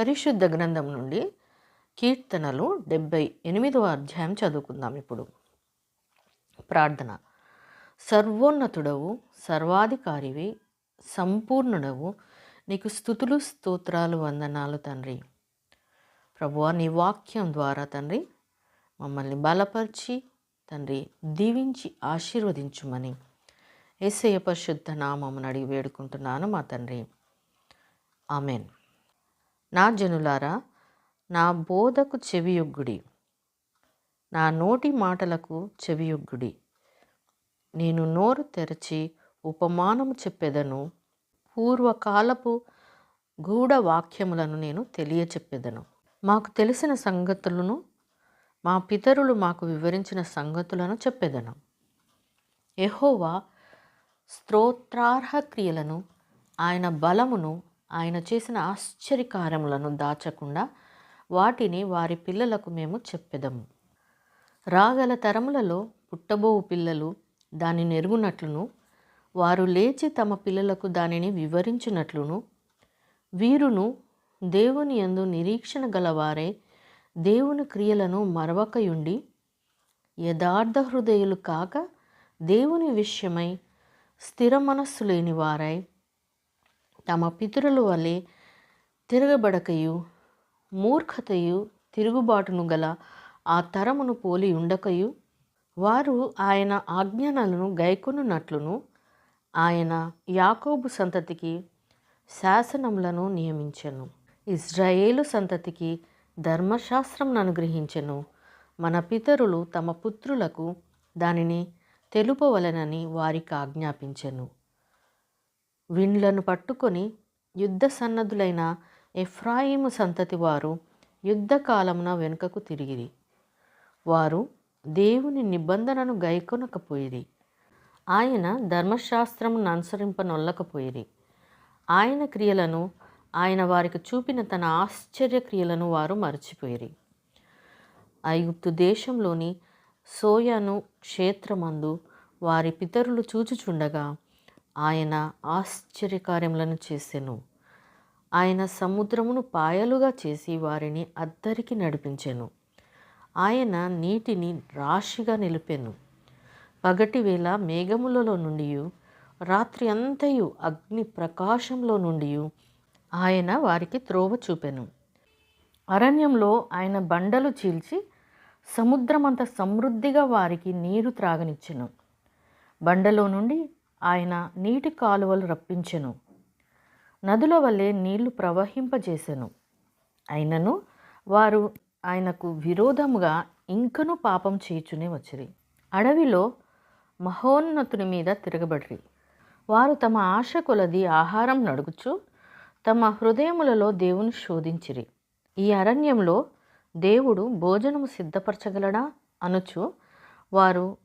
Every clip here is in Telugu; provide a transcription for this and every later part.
పరిశుద్ధ గ్రంథం నుండి కీర్తనలు డెబ్బై ఎనిమిదవ అధ్యాయం చదువుకుందాం ఇప్పుడు. ప్రార్థన. సర్వోన్నతుడవు సర్వాధికారివి సంపూర్ణుడవు నీకు స్థుతులు స్తోత్రాలు వందనాలు తండ్రి. ప్రభువ నీ వాక్యం ద్వారా తండ్రి మమ్మల్ని బలపరిచి తండ్రి దీవించి ఆశీర్వదించుమని ఏసయ పరిశుద్ధ నామమ్మని అడిగి వేడుకుంటున్నాను మా తండ్రి. ఆమెన్. నా జనులారా నా బోధకు చెవియొగ్గుడి. నా నోటి మాటలకు చెవియొగ్గుడి. నేను నోరు తెరచి ఉపమానము చెప్పెదను. పూర్వకాలపు గూఢ వాక్యములను నేను తెలియచెప్పెదను. మాకు తెలిసిన సంగతులను మా పితరులు మాకు వివరించిన సంగతులను చెప్పెదను. ఎహోవా స్తోత్రార్హ క్రియలను ఆయన బలమును ఆయన చేసిన ఆశ్చర్యకారములను దాచకుండా వాటిని వారి పిల్లలకు మేము చెప్పెదము. రాగల తరములలో పుట్టబోవు పిల్లలు దానిని ఎరుగునట్లును వారు లేచి తమ పిల్లలకు దానిని వివరించినట్లును వీరును దేవుని యందు నిరీక్షణ గలవారే దేవుని క్రియలను మరవకయుండి యథార్థ హృదయులు కాక దేవుని విషయమై స్థిర మనస్సు లేని వారై తమ పితరుల వలె తిరగబడకయు మూర్ఖతయు తిరుగుబాటును గల ఆ తరమును పోలి ఉండకయు. వారు ఆయన ఆజ్ఞలను గైకొనున్నట్లును ఆయన యాకోబు సంతతికి శాసనములను నియమించెను. ఇజ్రాయేలు సంతతికి ధర్మశాస్త్రం అనుగ్రహించెను. మన పితరులు తమ పుత్రులకు దానిని తెలుపవలనని వారికి ఆజ్ఞాపించెను. విండ్లను పట్టుకొని యుద్ధ సన్నద్ధులైన ఎఫ్రాయిము సంతతి వారు యుద్ధకాలమున వెనుకకు తిరిగిరి. వారు దేవుని నిబంధనను గైకొనకపోయిరి. ఆయన ధర్మశాస్త్రమును అనుసరింపనొల్లకపోయిరి. ఆయన క్రియలను ఆయన వారికి చూపిన తన ఆశ్చర్య క్రియలను వారు మరచిపోయిరి. ఐగుప్తు దేశంలోని సోయాను క్షేత్రమందు వారి పితరులు చూచుచుండగా ఆయన ఆశ్చర్యకార్యములను చేసెను. ఆయన సముద్రమును పాయలుగా చేసి వారిని అద్దరికి నడిపించెను. ఆయన నీటిని రాశిగా నిలిపెను. పగటి వేళ మేఘములలో నుండి రాత్రి అంతయు అగ్ని ప్రకాశంలో నుండి ఆయన వారికి త్రోవ చూపెను. అరణ్యంలో ఆయన బండలు చీల్చి సముద్రమంత సమృద్ధిగా వారికి నీరు త్రాగనిచ్చెను. బండలో నుండి ఆయన నీటి కాలువలు రప్పించెను. నదుల వల్లే నీళ్ళు ప్రవహింపజేసెను. అయినను వారు ఆయనకు విరోధముగా ఇంకను పాపం చేయుచునే వచ్చిరి. అడవిలో మహోన్నతుని మీద తిరగబడిరి. వారు తమ ఆశ కొలది ఆహారం నడుగుచు తమ హృదయములలో దేవుని శోధించిరి. ఈ అరణ్యంలో దేవుడు భోజనము సిద్ధపరచగలడా? అనుచు వారు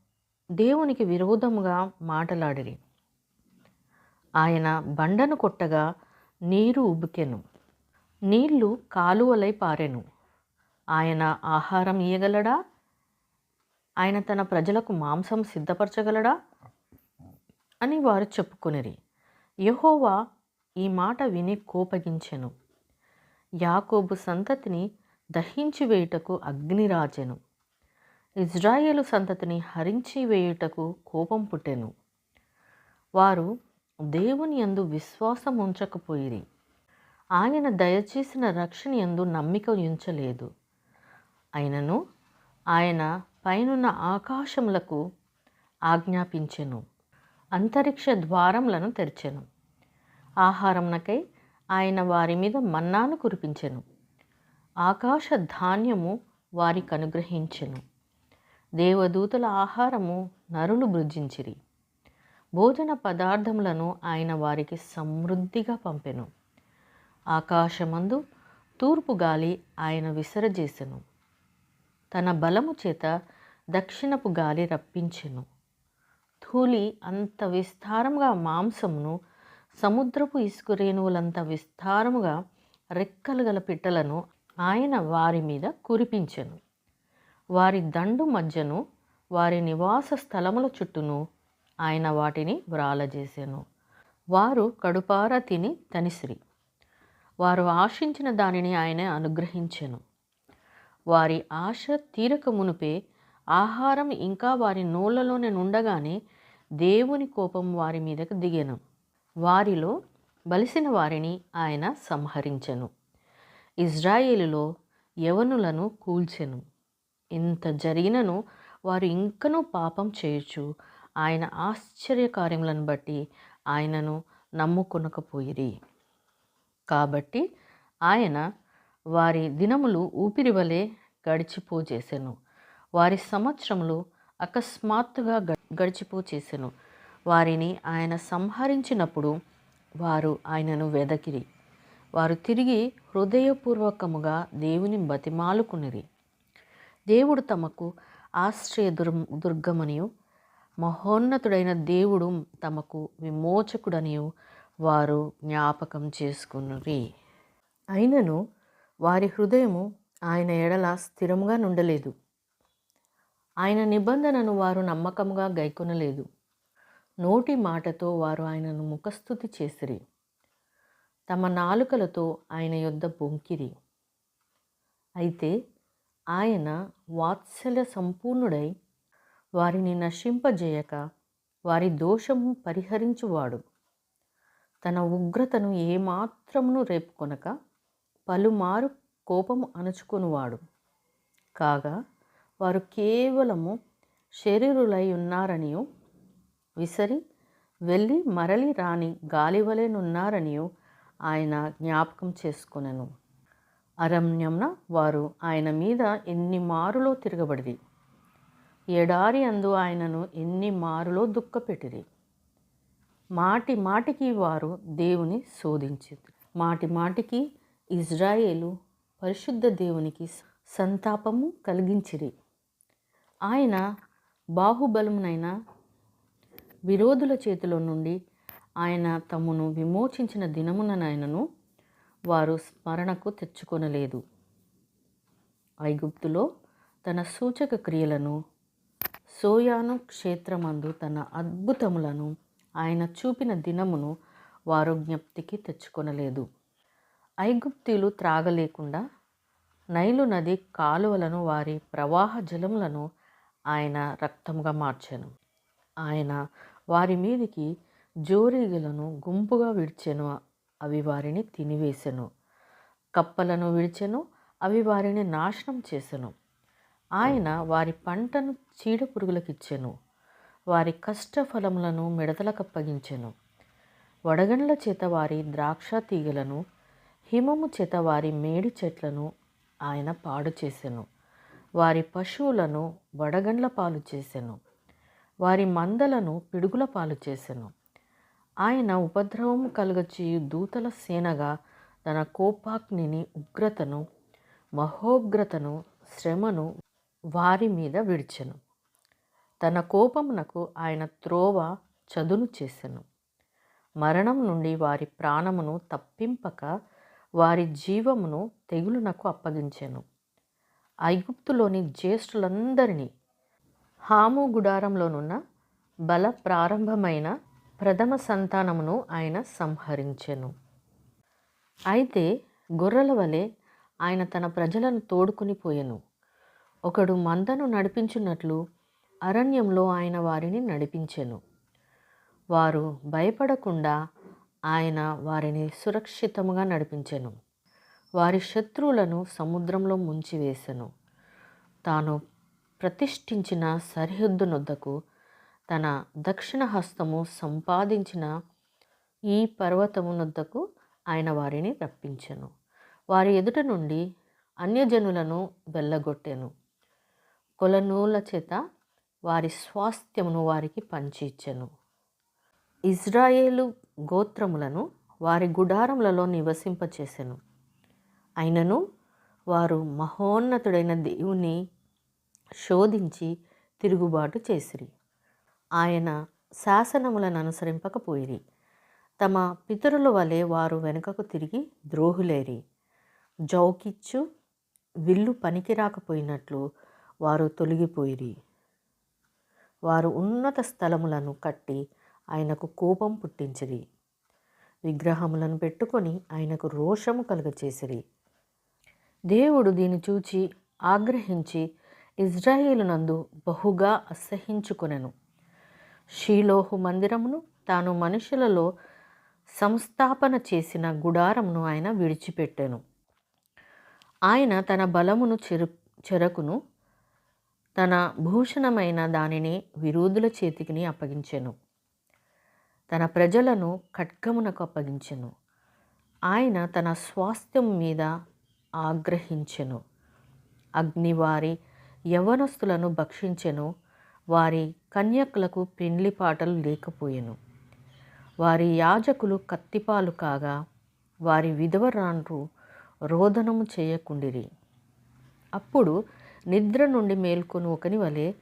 దేవునికి విరోధముగా మాటలాడిరి. ఆయన బండను కొట్టగా నీరు ఉబికెను నీళ్ళు కాలువలై పారెను. ఆయన ఆహారం ఇయ్యగలడా? ఆయన తన ప్రజలకు మాంసం సిద్ధపరచగలడా? అని వారు చెప్పుకొనిరి. యహోవా ఈ మాట విని కోపగించెను. యాకోబు సంతతిని దహించి వేయుటకు అగ్ని రాజెను ఇజ్రాయేలు సంతతిని హరించి వేయుటకు కోపం పుట్టెను. వారు దేవుని యందు విశ్వాసం ఉంచకపోయిరి. ఆయన దయచేసిన రక్షణ ఎందు నమ్మిక ఉంచలేదు. అయినను ఆయన పైనున్న ఆకాశములకు ఆజ్ఞాపించెను. అంతరిక్ష ద్వారములను తెరిచెను. ఆహారమునకై ఆయన వారి మీద మన్నాను కురిపించెను. ఆకాశ ధాన్యము వారికి అనుగ్రహించెను. దేవదూతల ఆహారము నరులు భృజించిరి భోజన పదార్థములను ఆయన వారికి సమృద్ధిగా పంపెను. ఆకాశమందు తూర్పు గాలి ఆయన విసరజేసెను. తన బలము చేత దక్షిణపు గాలి రప్పించెను. ధూళి అంత విస్తారముగా మాంసమును సముద్రపు ఇసుకురేణువులంత విస్తారముగా రెక్కలు గల పిట్టలను ఆయన వారి మీద కురిపించెను. వారి దండు మధ్యను వారి నివాస స్థలముల చుట్టూను ఆయన వాటిని వ్రాలజేశాను వారు కడుపార తిని తనిసిరి. వారు ఆశించిన దానిని ఆయన అనుగ్రహించెను. వారి ఆశ తీరక మునుపే ఆహారం ఇంకా వారి నోళ్ళలోనే నుండగానే దేవుని కోపం వారి మీదకు దిగెను. వారిలో బలిసిన వారిని ఆయన సంహరించెను. ఇజ్రాయేలులో యవనులను కూల్చెను. ఇంత జరిగినను వారు ఇంకనూ పాపం చేయొచ్చు ఆయన ఆశ్చర్యకార్యములను బట్టి ఆయనను నమ్ముకొనకపోయిరి. కాబట్టి ఆయన వారి దినములు ఊపిరి వలె గడిచిపోచేసెను వారి సంవత్సరములు అకస్మాత్తుగా గ గడిచిపోచేసెను. వారిని ఆయన సంహరించినప్పుడు వారు ఆయనను వెదకిరి. వారు తిరిగి హృదయపూర్వకముగా దేవుని బతిమాలుకునిరి. దేవుడు తమకు ఆశ్రయ దుర్ దుర్గమనియు మహోన్నతుడైన దేవుడు తమకు విమోచకుడని వారు జ్ఞాపకం చేసుకున్నవి అయినను వారి హృదయము ఆయన ఎడల స్థిరముగా నుండలేదు. ఆయన నిబంధనను వారు నమ్మకముగా గైకొనలేదు. నోటి మాటతో వారు ఆయనను ముఖస్థుతి చేసిరి. తమ నాలుకలతో ఆయన యొద్ద బొంకిరి. అయితే ఆయన వాత్సల్య సంపూర్ణుడై వారిని నశింపజేయక వారి దోషము పరిహరించువాడు. తన ఉగ్రతను ఏమాత్రమును రేపుకొనక పలుమారు కోపము అణుచుకొనువాడు. కాగా వారు కేవలము శరీరులై ఉన్నారనియు విసరి వెళ్ళి మరలి రాని గాలివలేనున్నారనియు ఆయన జ్ఞాపకం చేసుకునెను. అరణ్యంన వారు ఆయన మీద ఎన్ని మారులో తిరగబడిది ఎడారి అందు ఆయనను ఎన్ని మారులో దుఃఖపెట్టిరి. మాటి మాటికి వారు దేవుని శోధించింది మాటి మాటికి ఇజ్రాయేలు పరిశుద్ధ దేవునికి సంతాపము కలిగించిరి. ఆయన బాహుబలమునైన విరోధుల చేతిలో నుండి ఆయన తమను విమోచించిన దినముననైనను వారు స్మరణకు తెచ్చుకొనలేదు. ఐగుప్తులో తన సూచక క్రియలను సోయాను క్షేత్రమందు తన అద్భుతములను ఆయన చూపిన దినమును వారు జ్ఞప్తికి తెచ్చుకొనలేదు. ఐగుప్తీలు త్రాగలేకుండా నైలు నది కాలువలను వారి ప్రవాహ జలములను ఆయన రక్తముగా మార్చాను. ఆయన వారి మీదికి జోరీగలను గుంపుగా విడిచెను అవి వారిని తినివేసెను. కప్పలను విడిచెను అవి వారిని నాశనం చేసెను. ఆయన వారి పంటను చీడ పురుగులకిచ్చెను. వారి కష్టఫలములను మిడతలకు అప్పగించెను వడగండ్ల చేత వారి ద్రాక్ష తీగలను హిమము చేత వారి మేడి చెట్లను ఆయన పాడు చేసెను వారి పశువులను వడగండ్ల పాలు చేసెను. వారి మందలను పిడుగుల పాలు చేసెను. ఆయన ఉపద్రవము కలుగచేయు దూతల సేనగా తన కోపాగ్నిని ఉగ్రతను మహోగ్రతను శ్రమను వారి మీద విడిచెను. తన కోపమునకు ఆయన త్రోవ చదును చేసెను. మరణం నుండి వారి ప్రాణమును తప్పింపక వారి జీవమును తెగులునకు అప్పగించెను. ఐగుప్తులోని జ్యేష్ఠులందరినీ హాము గుడారంలోనున్న బల ప్రారంభమైన ప్రథమ సంతానమును ఆయన సంహరించెను. అయితే గొర్రెల వలె ఆయన తన ప్రజలను తోడుకుని పోయెను. ఒకడు మందను నడిపించున్నట్లు అరణ్యంలో ఆయన వారిని నడిపించెను. వారు భయపడకుండా ఆయన వారిని సురక్షితముగా నడిపించెను. వారి శత్రువులను సముద్రంలో ముంచివేశను తాను ప్రతిష్ఠించిన సరిహద్దునొద్దకు తన దక్షిణ హస్తము సంపాదించిన ఈ పర్వతమునొద్దకు ఆయన వారిని రప్పించెను. వారి ఎదుట నుండి అన్యజనులను వెళ్ళగొట్టెను. కొలనూల చేత వారి స్వాస్థ్యమును వారికి పంచి ఇచ్చెను ఇజ్రాయేలు గోత్రములను వారి గుడారములలో నివసింపచేసెను. అయినను వారు మహోన్నతుడైన దేవుని శోధించి తిరుగుబాటు చేసిరి. ఆయన శాసనములను అనుసరింపకపోయిరి. తమ పితరుల వలె వారు వెనుకకు తిరిగి ద్రోహులేరి. జౌకిచ్చు విల్లు పనికి రాకపోయినట్లు వారు తొలగిపోయిరి. వారు ఉన్నత స్థలములను కట్టి ఆయనకు కోపం పుట్టించిరి. విగ్రహములను పెట్టుకొని ఆయనకు రోషము కలుగచేసిరి. దేవుడు దీన్ని చూచి ఆగ్రహించి ఇజ్రాయేలునందు బహుగా అసహించుకొనెను. షీలోహు మందిరమును తాను మనుషులలో సంస్థాపన చేసిన గుడారమును ఆయన విడిచిపెట్టెను. ఆయన తన బలమును చెరు చెరకును తన భూషణమైన దానిని విరోధుల చేతికిని అప్పగించెను. తన ప్రజలను ఖడ్గమునకు అప్పగించెను. ఆయన తన స్వాస్థ్యం మీద ఆగ్రహించెను. అగ్నివారి యవనస్తులను భక్షించెను. వారి కన్యకులకు పెండ్లి పాటలు లేకపోయెను. వారి యాజకులు కత్తిపాలు కాగా వారి విధవరాండ్రు రోదనము చేయకుండిరి. అప్పుడు నిద్ర నుండి మేల్కొని ఒకని వలె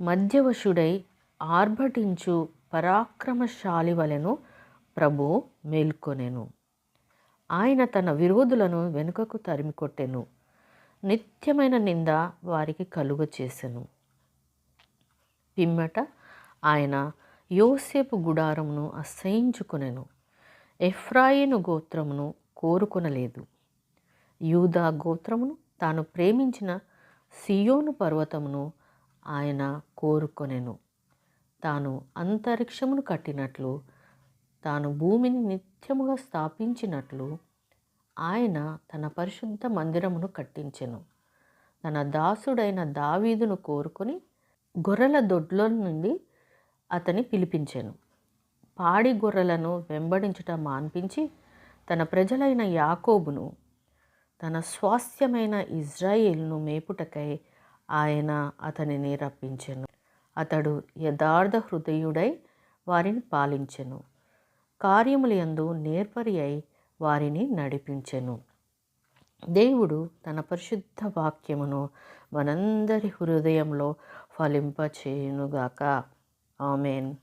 మధ్యవశుడై ఆర్భటించు పరాక్రమశాలి వలెను ప్రభు మేల్కొనెను. ఆయన తన విరోధులను వెనుకకు తరిమి కొట్టెను నిత్యమైన నింద వారికి కలుగ చేసెను. పిమ్మట ఆయన యోసేపు గుడారమును అసహించుకునెను. ఎఫ్రాయిను గోత్రమును కోరుకొనలేదు. యూదా గోత్రమును తాను ప్రేమించిన సియోను పర్వతమును ఆయన కోరుకొనెను. తాను అంతరిక్షమును కట్టినట్లు తాను భూమిని నిత్యముగా స్థాపించినట్లు ఆయన తన పరిశుద్ధ మందిరమును కట్టించెను. తన దాసుడైన దావీదును కోరుకొని గొర్రెల దొడ్లో నుండి అతని పిలిపించెను. పాడి గొర్రెలను వెంబడించుట మాన్పించి తన ప్రజలైన యాకోబును తన స్వాస్థ్యమైన ఇజ్రాయిల్ను మేపుటకై ఆయన అతనిని రప్పించెను. అతడు యథార్థ హృదయుడై వారిని పాలించెను. కార్యములందు యందు నేర్పరి అయి వారిని నడిపించెను. దేవుడు తన పరిశుద్ధ వాక్యమును మనందరి హృదయంలో ఫలింపచేయునుగాక. ఆమెన్.